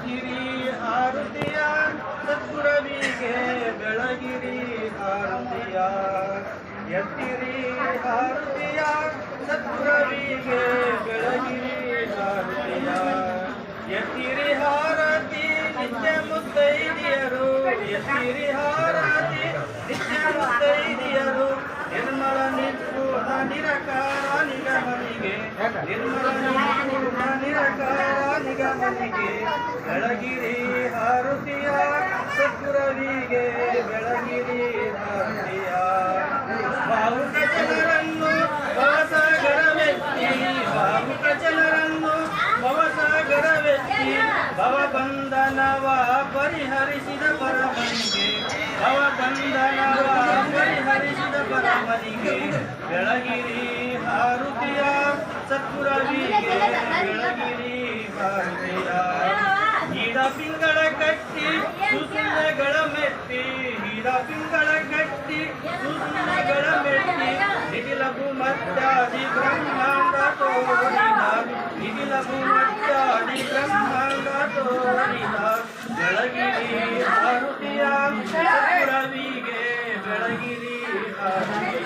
ಎತ್ತಿರಿ ಆರತಿಯ ಸದ್ಗುರವಿಗೆ ಬೆಳಗಿರಿ ಆರತಿಯ. ಎತ್ತಿರಿ ಆರತಿಯ ಸದ್ಗುರವಿಗೆ ಬೆಳಗಿರಿ ಆರತಿಯ. ಎತ್ತಿರಿ ಹಾರತಿ ನಿತ್ಯ ಮುತ್ತೈದಿಯರು. ಎತ್ತಿರಿ ಹಾರತಿ ನಿತ್ಯ ಮುತ್ತೈದಿಯರು. ನಿರ್ಮಲ ನಿಂತು ನಿರಕಾರ ನಿಗಮನಿಗೆ ನಿರ್ಮಲ ಬೆಳಗಿರಿ ಹಾರುತಿಯ ಸದ್ಗುರವಿಗೆ ಬೆಳಗಿರಿ ಹಾರುತಿಯ ಭಾವುಕ ಜನರನ್ನು ಭವಸಾಗರವೆತ್ತಿ ಭಾವುಕ ಜನರನ್ನು ಭವಸಾಗರವೆತ್ತಿ, ಭವಬಂಧನವ ಪರಿಹರಿಸಿದ ಪರಮನಿಗೆ, ಭವಬಂಧನವ ಪರಿಹರಿಸಿದ ಪರಮನಿಗೆ, ಬೆಳಗಿರಿ ಹಾರುತಿಯ ಹೀರ ಪಿಂಗಳ ಕಟ್ಟಿ ಸುಸುಂದಗಳ ಮೆಟ್ಟಿ ಹೀರ ಪಿಂಗಳ ಕಟ್ಟಿ ಸುಸುಂದಗಳ ಮೆಟ್ಟಿ ನಿಖಿಲ ಭೂಮತ್ಯಾದಿ ಬ್ರಹ್ಮಾಂಡ ತೋರಿದ ನಿಖಿಲ ಭೂಮತ್ಯಾದಿ ಬ್ರಹ್ಮಾಂಡ ತೋರಿದ ಬೆಳಗಿರಿ ಹಾರುತಿಯ ಸತ್ಪುರವಿಗೆ ಬೆಳಗಿರಿ ಹಾರುತಿಯ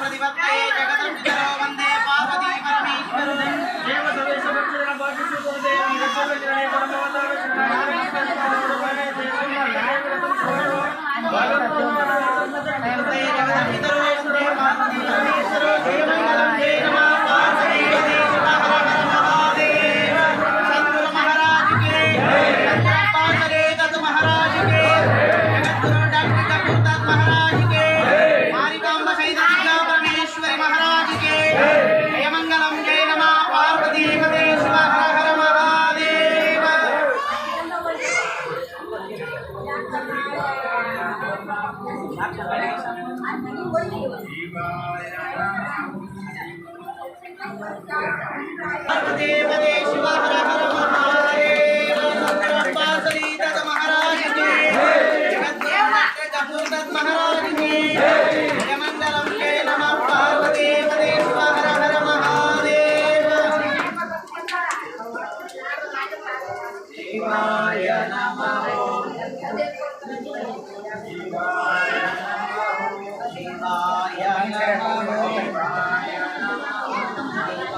ప్రతిపత్త देवदे